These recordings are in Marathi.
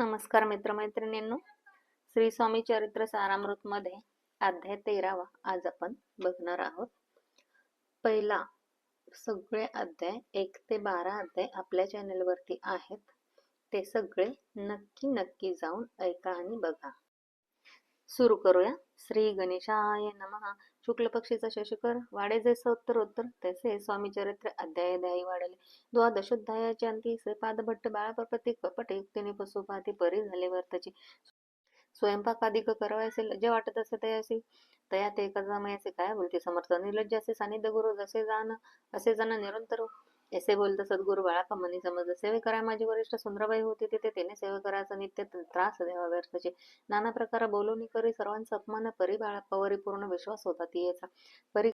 नमस्कार मित्रमैत्रिणींनो श्री स्वामी चरित्र सारामृत मध्ये अध्याय तेरावा आज आपण बघणार आहोत. पहिला सगळे अध्याय एक ते बारा अध्याय आपल्या चॅनलवरती आहेत. ते सगळे नक्की नक्की जाऊन ऐका आणि बघा. सुरू करूया. श्री गणेशाय नमः. शुक्ल पक्षीचा शशिकर वाडे जैसे उत्तर उत्तर तसे स्वामी चरित्र अध्याय द्यायी वाढले. द्वादशोध्यायाच्या अंती श्रीपाद भट्ट बाळाप्रपती कपट युक्तीने पशुपाती परी झाले वर्तची. स्वयंपाक अधिक करावयाचे लज्जे वाटत असे तयासी. तया ते कजामयाचे काय बोलते? समर्थ निर्लज्ज असे सानिध्य गुरु जसे जाण असे जाण निरंतर असे बोलत सद्गुरु बाळापा मनी समज सेवे करा माझी वरिष्ठ सुंदरबाई होती तिथे त्याने सेवे करायचा नित्य त्रास द्यावा व्यर्थचे. नाना प्रकार बोलून करी सर्वांचा अपमान परी बाळाप्पावरी पूर्ण विश्वास होता तियेचा. परी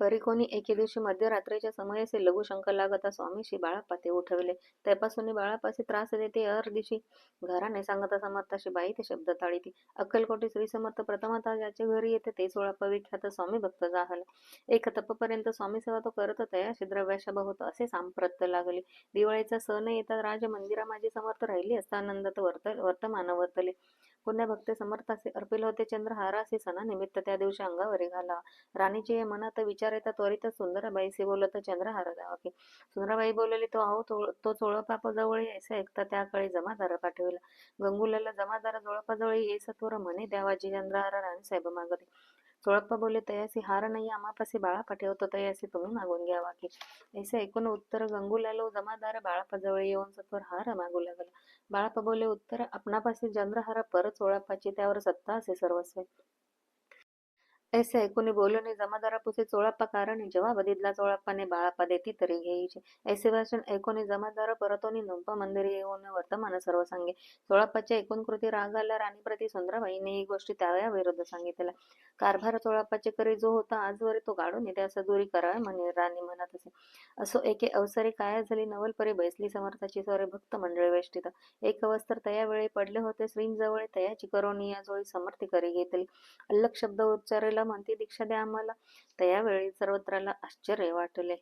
परी कोणी एके दिवशी मध्यरात्रीच्या समयसे लघु शंकर लागता स्वामीशी बाळापाते उठवले. त्यापासून बाळापाशी त्रास देते अर दिशी घराने सांगता समर्थाशी बाई ते शब्द ताळीती अक्कलकोटी श्री समर्थ प्रथमता ज्याचे घरी येते ते सोळा पविख्यात स्वामी भक्त जाहल एक तपपर्यंत स्वामी सेवा तो करत तयाशी द्रव्याशभ होत असे सांप्रत्य लागले. दिवाळीचा सण येता राज मंदिरा माझी समर्थ राहिली असता आनंदात वर्त वर्तमान वर्तले पुण्यभक्त समर्थासे अर्पिल होते. चंद्रहारासे सणा निमित्त त्या दिवशी अंगावर घाला. राणीची मनात विचार येता त्वरित सुंदराबाईसे बोलत चंद्रहार द्यावा की सुंदराबाई बोलली तो आहो तो चोळपाप जवळ ऐसे ऐकता. त्या काळी जमादार पाठविला. गंगुलाला जमादार जोळपाजवळ ये सत्वर म्हणे द्यावाजी चंद्रहार राणी साहेब मागते. चोळप्पा बोले तयासी हार नाही आमापासी बाळा पाठवतो तयासी तुम्ही मागून घ्यावा की ऐसे ऐकून उत्तर गंगुलालो जमादार बाळापाजवळ येऊन सत्वर हार मागू लागला. बाळाप्पा बोले उत्तर आपणापासी चंद्रहार परत सोळप्पाची त्यावर सत्ता असे सर्वस्वे ऐसे ऐकून जमादारा पुसे चोळाप्पा कारण जवाब दिदला चोळाप्पाने बाळाप्पा देती तरी घेईचे ऐसे भाषण ऐकून जमादार परतोनी नुंपा मंदिरी येऊन वर्तमान सर्व सांगे. चोळाप्पाच्या एकूण कृती रागाला राणीप्रती सुंदराबाईने ही गोष्टी त्या विरुद्ध सांगितल्या. कारभार चोळाप्पाचे करी जो होता आजवर तो गाडून येते असं दुरी करावे म्हणे राणी म्हणत असे. असो एके अवसरे काय झाली नवलपरी बैसली समर्थाची स्वरे भक्त मंडळी वेष्टित. एक अवस्तर तया वेळी पडले होते श्रींजवळ तयाची करोनी या जोळी समर्थी करी घेतली. अल्लक शब्द उच्चारेल म्हणती दीक्षा द्या आम्हाला. त्यावेळी सर्वत्राला आश्चर्य वाटले.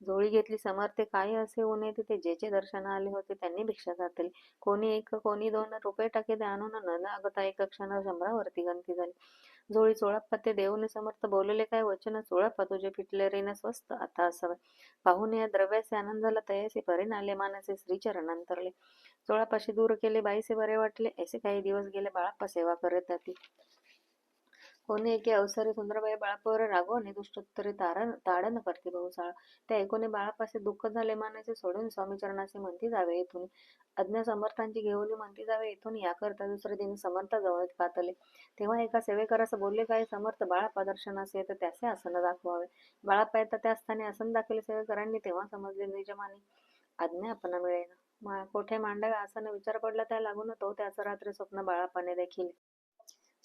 झोळी घेतली समर्थे काय असे उणे तिथे जे जे दर्शन आले होते त्यांनी भिक्षा घातली. कोणी एक कोणी दोन रुपये टाके ते आणून न लागता एक क्षण शंभरावरती गंती झाली. झोळी चोळाप्पा ते देऊने समर्थ बोलले काय वचन चोळाप्पा तुझे पिटले रेन स्वस्त आता असावे. पाहून या द्रव्याचे आनंद झाला तयाचे परेन आले मानाचे श्रीचरण अंतरले. चोळापाशी दूर केले बाईसे बरे वाटले. असे काही दिवस गेले बाळाप्पा सेवा करत जाती. कोणी एके अवसरी सुंदरबाई बाळापावर आणि दुष्टोत्तरे तारण ताडण करते बहुसाळ. त्या ऐकून बाळापासे दुःख झाले मानाचे सोडून स्वामी चरणाचे म्हणती जावे येथून अज्ञा समर्थांची घेऊन म्हणती जावे येथून याकरता दुसरे दिन समर्थ जवळ पातले. तेव्हा एका सेवेकरास बोलले काय समर्थ बाळापा दर्शनास येत त्याचे आसन दाखवावे. बाळापा तर त्या स्थानी आसन दाखवले सेवेकरांनी तेव्हा समजले निजमाने. आज्ञा आपण मिळेना. कोठे मांडावे आसन विचार पडला त्या लागून तो त्याचं रात्री स्वप्न बाळापाने देखील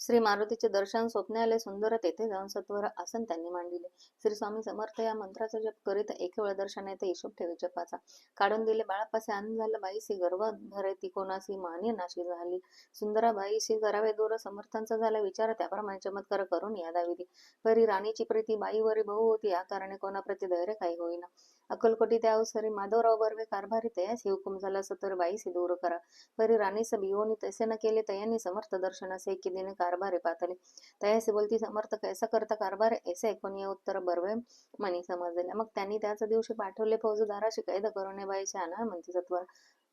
श्री मारुतीचे दर्शन स्वप्ने सुंदर तेथे जाऊन सत्वर आसन त्यांनी मांडिले. श्री स्वामी समर्थ या मंत्राचा जप करीत एक वेळ दर्शन येते हिशोब ठेवे जपाचा. काढून दिले बाळापासे आनंद झालं. बाईशी गर्व भरे ती कोणाशी मान्य नाशी झाली. सुंदरा बाईशी करावे दूर समर्थांचा झाला विचार त्याप्रमाणे चमत्कार करून यादाविधी परी राणीची प्रीती बाईवरी बहु होती या कारणे कोणाप्रती धैर्य काही होईना. अक्कलकोटी त्या अवसरी माधवराव बर्वे कारभारी तयास हुकुम झाला सतर बाईसी दूर करा. परी राणीस बियोनी तसे न केले तयांनी समर्थ दर्शनासे की दिने कारभारे पातले तयासी बोलती समर्थ कैसा करता कारभार? ऐसे ऐकून या उत्तर बर्वे मनी समजले. मग त्यांनी त्याच दिवशी पाठवले फौजदाराशी कैद करून बाईचे आणा म्हणते सत्वर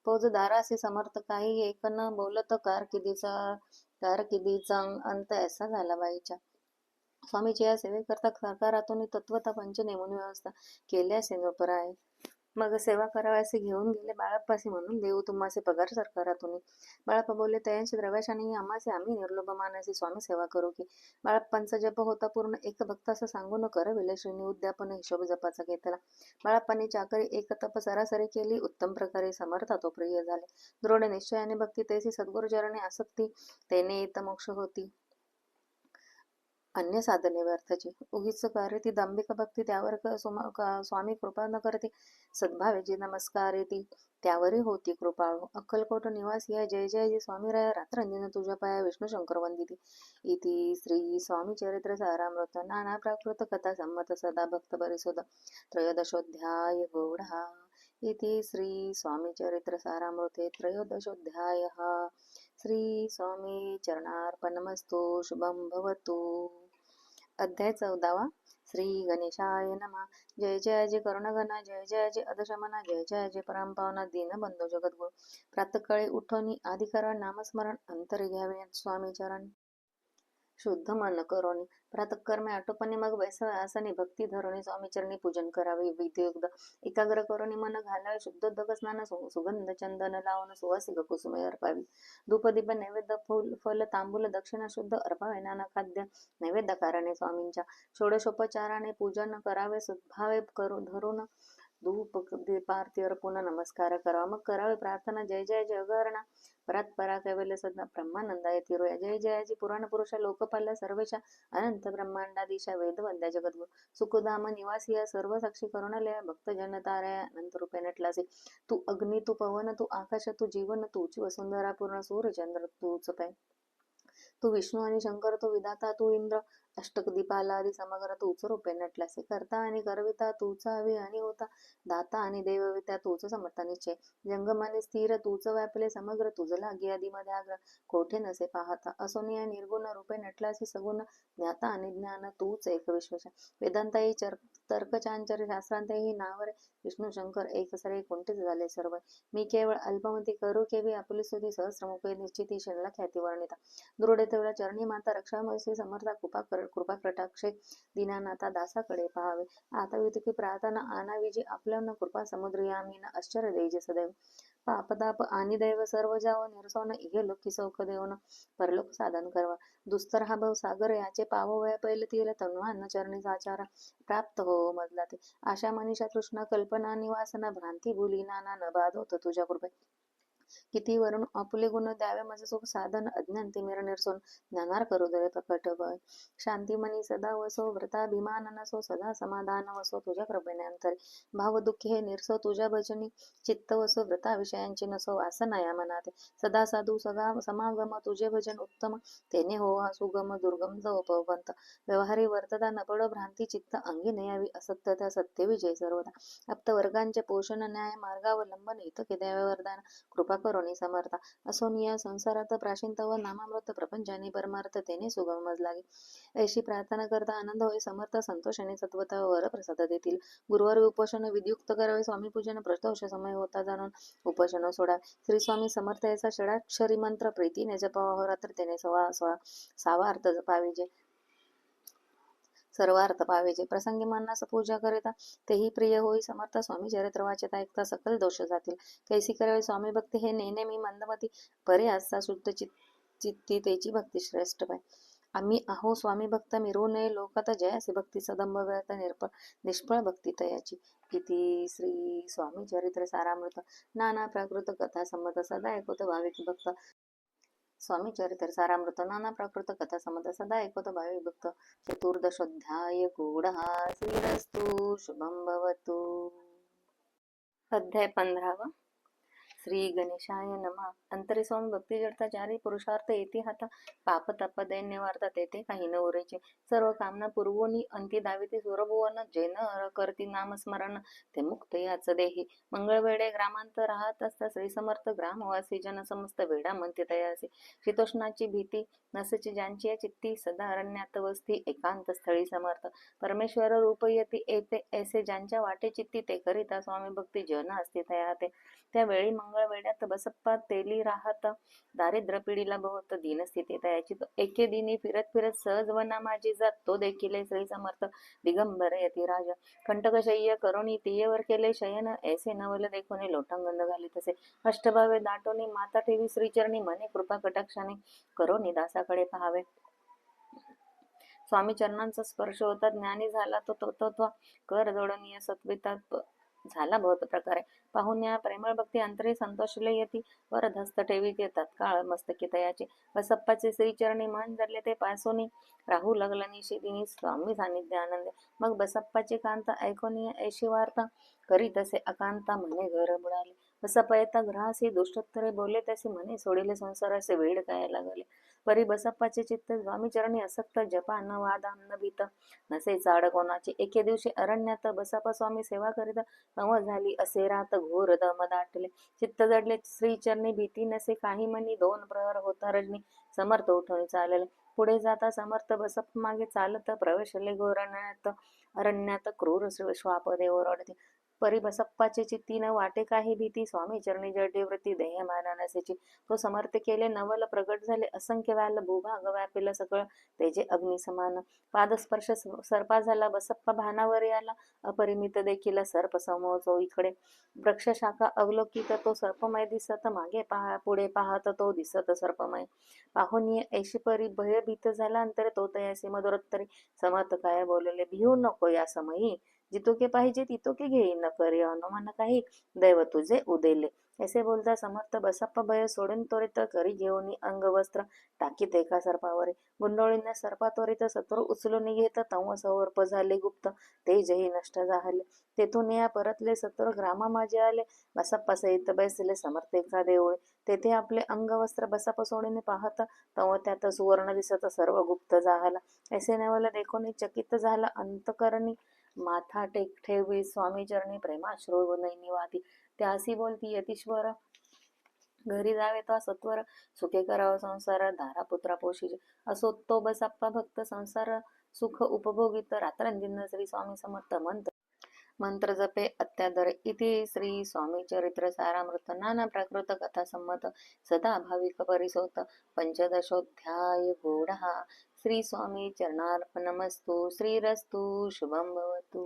फौजदाराशी समर्थ काही एक न बोलत कारकिर्दीचा कारकिर्दीचा अंत असा झाला बाईच्या. स्वामीची या सेवेकरता सरकारातून तत्वता पंच नेमून व्यवस्था केल्यास आहे. मग सेवा कराव्यासे घेऊन गेले बाळप्पासी म्हणून देऊ तुम्हासे पगार सरकारातून. बाळप्पा बोलले तयांचे द्रव्याशाने आम्हासे आम्ही निर्लोभ मानाचे स्वामी सेवा करू की. बाळप्पांचा जप होता पूर्ण एक भक्त असं सांगून करविले श्रीनी उद्यापन हिशोब जपाचा घेतला. बाळप्पांनी चाकरी एक तप सरासरी केली उत्तम प्रकारे समर्था तो प्रिय झाले. दृढ निश्चयाने भक्ती तेसी सद्गुरुचरणे आसक्ती तेने येत मोक्ष होती. अन्य साधने व्यर्थची. उगीच कार्य ती दांभिक भक्ती त्यावर स्वामी कृपा न करते. सद्भावेची नमस्कार ती त्यावरही होती कृपाळू. अक्कलकोट निवासी या जय जय जय स्वामी राय. रात्रंजन तुझ्या पाया विष्णू शंकर वंदिती. इति श्री स्वामी चरित्र सारामृत. नाना प्राकृत कथा संमत सदा भक्त परिसोद त्रयोदशोध्याय गौढा. इति श्री स्वामी चरित्र सारामृते त्रयोदशोध्यायः. श्री स्वामी चरणार्पणमस्तु. शुभं भवतु. अध्याय चौदावा. श्री गणेशाय नमा. जय जय जय करुणगण. जय जय जय अधशमना जय जय जय परमपावना दीनबंधू जगद्गुरु. प्रातकाळी उठवणी आधिकरण नामस्मरण. अंतर घ्यावे स्वामी चरण शुद्ध मन करोनी. प्रातकर्मे आटोपणे मग बैसावे आसनी भक्ती धरणी स्वामीचरणी पूजन करावे विधियुक्त एकाग्र करोनी मन घालावे शुद्ध दग स्नान सुगंध चंदन लावून सुवासिक कुसुमे अर्पावी. धूपदीप नैवेद्य फुल फल तांबूल दक्षिणा शुद्ध अर्पावे नाना खाद्य नैवेद्य कारणे स्वामींच्या. षोडशोपचाराने पूजन करावे सद्भावे करून धरून धूप दीपारती अर्पून नमस्कार करावा मग करावे प्रार्थना. जय जय जय अगरणा परात परा कैवल्य सदा ब्रह्मानंदाय तिरोया. जय जयाची पुराण पुरुष लोकपाल्या सर्वेशा अनंत ब्रह्मांडाधीशा वेदवंद्या जगद्गुरु सुखधाम निवासी या सर्व साक्षी करुणालया भक्त जनतारया अनंत रूपे नटलासे. तू अग्नी तू पवन तू आकाश तू जीवन तूची वसुंधरा पूर्ण सूर्यचंद्र तूच काय तू विष्णू आणि शंकर तू विधाता तू इंद्र अष्टक दीपाला आदी समग्र तूच रूपे नटल्यासे करता आणि करविता तूचा हवी आणि होता. दाता आणि देवविता तूच समर्थ निश्चय जंगमाने स्थिर तूच व्यापले समग्र तुझ लागी आदीमध्ये आग्र कोठे नसे पाहता? असोनिया निर्गुण रूपे नटल्यासे सगुण. ज्ञाता आणि ज्ञान तूच एक विश्वश वेदांताही चर तर्कचांचर शास्त्रांतही नावर. विष्णू शंकर एक सरे कोणतेच झाले सर्व. मी केवळ अल्पमती करू केवी आपली स्तुती सहस्रमुखे निश्चिती शनला ख्याती वर्णिता. दृढ तेवढा चरणी माता रक्षा समर्था कृपा कर कृपा कटाक्षे दीनानाथा दासाकडे पाहावे. आता वितकी प्रार्थना आणावीजी आपल्यानं कृपा समुद्र यामीन आश्चर्य देजे सदैव. पापदाप आणि दैव सर्व जाव निरसवण हे लोकी सौख देऊन परलोक साधन करवा. दुस्तर हा भाव सागर याचे पाव वया पहिले तीर तन्वान चरणी साचारा प्राप्त हो मजला ते आशा मनीषा तृष्णा कल्पना निवासना भ्रांती भुली नाना न बाद होत तुझ्या कृपे किती वरून आपुले गुण द्यावे. माझे सुख साधन अज्ञान ते मेर निरसोन. ज्ञानार करू दे प्रकट वय शांती मनी सदा वसो व्रताभिमान नसो सदा समाधान वसो तुझ्या कृपेने अंतर. भाव दुःखी हे निरसो तुझ्या भजनी. चित्त वसो व्रता विषयांची नसो वासना या मनाते. सदा साधू सदा समागम तुझे भजन उत्तम. तेने हो हा सुगम दुर्गम जो उपवंत व्यवहारी वर्तता नपड भ्रांती चित्त अंगी नयावी असत्यता सत्य विजय सर्वदा. आप्त वर्गांचे पोषण न्याय मार्गावलंबन इतके द्यावे वरदान कृपा करोनी समर्था. असोनिया संसारात प्राशिंत व नामामृत प्रपंचाने परमार्थतेने तेने सुगमच लागे ऐशी प्रार्थना करता आनंद होय समर्थ संतोषाने सत्वता वर प्रसाद देतील. गुरुवार उपोषण विधियुक्त करावे स्वामी पूजन प्रस्तोष समय होता जाणून उपोषण सोडा. श्री स्वामी समर्थ याचा षडाक्षरी मंत्र प्रीतीने जपावा रात्र त्याने सवा स्वा सावा अर्थ जपावे सर्वार्थ पावे. जे प्रसंगी मनास पूजा करिता तेही प्रिय होई समर्थ. स्वामी चरित्र वाचता ऐकता सकल दोष जातील. कैसी करावे स्वामी भक्ती? हे नेने मी मंदमती. परे असता शुद्ध चित चित्ती. त्याची भक्ती श्रेष्ठ पाय. आम्ही आहो स्वामी भक्त मिरू नये लोकात जयासी भक्ती सदंब व्यर्थ निर्पळ निष्फळ भक्ती तयाची. इति श्री स्वामी चरित्र सारामृत. नाना प्राकृत कथा संमत सदा ऐकवत भाविक भक्त. स्वामी चरित्र सारामृत नाना प्राकृत कथा संमत सदा ऐकवत भाविक चतुर्दशोध्याय गोडा श्रीरस्तु शुभम भवतु। अध्याय पंधरावा। श्री गणेशाय नमः. अंतरी स्वामी भक्ती पुरुषार्थ येते हाता. पाप तप दैन्य तेथे काही न उरेचे. सर्व कामना पूर्वोनी अंती दाविते. सुरभुवन जेन करती नामस्मरण. ते मुक्त याच देही. मंगळवेडे ग्रामांत राहत असता श्री समर्थ. ग्रामवासी जन समस्त वेडा म्हणते तयासी. शीतोष्णाची भीती नसची ज्यांची चित्ती सदा अरण्यात वस्ती एकांत स्थळी समर्थ. परमेश्वर रूप येती येते ऐसे ज्यांच्या वाटे चित्ती ते करिता स्वामी भक्ती जन असते तयाते त्यावेळी मंगळवेड्यात बसप्पा तेली राहत. दारिद्र्य पिढीला बहुत दीनस्थिती तयाची एके दिनी फिरत फिरत सहज वना माझी जात. तो देखील श्री समर्थ दिगंबर यती राजा. कंटकशय्य करुणी तियेवर केले शयन. ऐसे नवल देखोने लोटांगंध घाली तसे. अष्टभावे दाटोनी माता ठेवी श्रीचरणी. मने कृपा कटाक्षाने करोनी दासाकडे पहावे. स्वामी चरणांचा स्पर्श होता. ज्ञानी झाला तो तत्व कर जोडणीय सत्वितात झाला बहुत प्रकारे पाहून या प्रेमळ भक्ती अंतरी संतोषले येती. वर धस्त ठेवीत येतात काळ मस्तकी तयाचे बसप्पाचे श्रीचरणी मन धरले ते पासोनी. राहू लागलं निशिदिनी स्वामी सानिध्य आनंद. मग बसप्पाची कांता ऐकोनी ऐशी वार्ता. करीत असे अकांता म्हणे घर बुडाले. असा पयता ग्रहासी दुष्टोत्तरे बोलले त्याचे म्हणे सोडिले संसाराचे वेड काय लागले? परी बसप्पाचे चित्त स्वामीचरणी असक्त जपा न वादा न भीत. नसे चाड कोणाचे? एके दिवशी अरण्यात बसप्पा स्वामी सेवा करीत नव झाली असे रात घोर दम दाटले. चित्त जडले श्रीचरणी भीती नसे काही मनी दोन प्रहर होता रजनी समर्थ उठून चालले. पुढे जाता समर्थ बसप मागे चालत प्रवेशले घोरण्यात अरण्यात क्रूर श्वाप देव ओरडते. परिबसप्पाचे चित्ती न वाटे काही भीती स्वामी चरणी जडे देहमाना देह तो समर्थ केले नवल प्रगट झाले असंख्य व्याल भूभाग व्यापिल सगळं तेजे अग्निसमान पादस्पर्श सर्पा झाला बसप्पा भानावर आला अपरिमित देखील सर्प समोर इकडे. वृक्ष शाखा अवलोकित तो सर्पमय दिसत मागे पहा पुढे पाहत तो दिसत सर्पमय. पाहुनी ऐशी परी भयभीत झाला अंतर तो तयासी मधुरोत्तरी समर्थ काय बोलले भिऊ नको या समयी. जितोके पाहिजे तितोके घेईन न करे. अनुमान काही दैव तुझे उदेले. असे बोलता समर्थ बसप्पा भय सोडून त्वरित करी घेऊन अंगवस्त्र टाकीत एका सर्पावर. गुंडोळीने सर्पा त्वरित सत्र उचलून घेत तव सवर्प झाले गुप्त. तेजही नष्ट झाले. तेथून या परतले सत्र ग्रामा माझे आले. बसप्पा सहित बैसले समर्थ एका देऊळे. तेथे आपले अंगवस्त्र बसप्पा सोडीने पाहत तव त्यात सुवर्ण दिसत सर्व गुप्त झाला. ऐसे नवल देखून चकित झाला अंतकरणी. माथा टेक ठेवी स्वामी चरणी प्रेमाश्रू नैनिवाती त्यासी बोलती यतीश्वर घरी जावे तो सत्वर सुखे करावा संसार धारा पुत्रा पोषी असो तो बसाप्पा भक्त संसार सुख उपभोगित रात्रंदिन श्री स्वामी समर्थ मंत्र. मंत्र जपे अत्यादर इति श्री स्वामी चरित्र सारामृत. नाना प्राकृत कथा संमत सदा भाविक परिसोत. पंचदशोध्याय गूढ श्री स्वामी चरणार्पणमस्तु श्रीरस्तु शुभम भवतु।